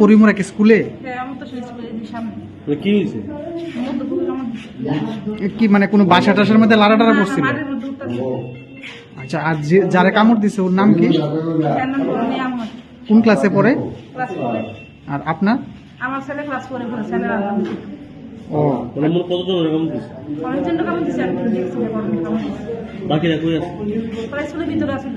পরিমরা কি স্কুলে? হ্যাঁ আমার তো সেই স্কুলের সামনে। মানে কি হয়েছে? কি মানে কোনো বাসা টাসার মধ্যে লাড়া টাড়া উঠতেছে আচ্ছা আর যে যারা কামড় দিছে ওর নাম কি? কোন ক্লাসে পড়ে? আর আপনার? আমার ছেলে ক্লাস ফোরে পড়ে ছেলে ও। মানে কতজন এরকম অনেকজন আমি দেখছি দিচ্ছে বাকিরা কই আছে? প্রায় স্কুলের ভিতরে আসিল